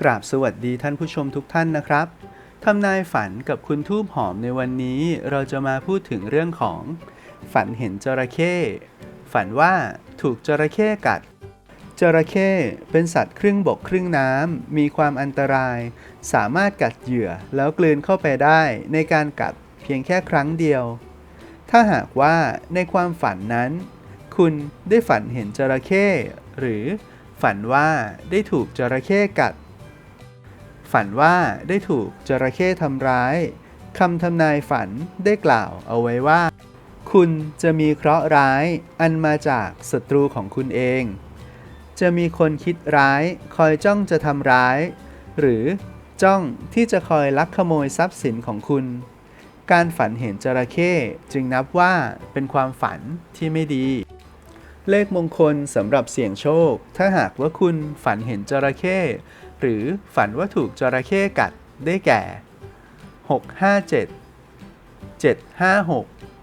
กราบสวัสดีท่านผู้ชมทุกท่านนะครับทำนายฝันกับคุณทูบหอมในวันนี้เราจะมาพูดถึงเรื่องของ ฝันเห็นจระเข้ ฝันว่าถูกจระเข้กัด จระเข้เป็นสัตว์ครึ่งบกครึ่งน้ำมีความอันตราย สามารถกัดเหยื่อแล้วกลืนเข้าไปได้ในการกัดเพียงแค่ครั้งเดียว ถ้าหากว่าในความฝันนั้น คุณได้ฝันเห็นจระเข้หรือฝันว่าได้ถูกจระเข้กัด ฝันว่าได้ถูกจระเข้ทำร้ายคำทำนายฝันได้กล่าวเอาไว้ว่า คุณจะมีเคราะห์ร้ายอันมาจากศัตรูของคุณเอง จะมีคนคิดร้ายคอยจ้องจะทำร้าย หรือจ้องที่จะคอยลักขโมยทรัพย์สินของคุณ การฝันเห็นจระเข้จึงนับว่าเป็นความฝันที่ไม่ดี เลขมงคลสำหรับเสี่ยงโชค ถ้าหากว่าคุณฝันเห็นจระเข้หรือฝันว่าถูกจระเข้กัดได้แก่ 657 756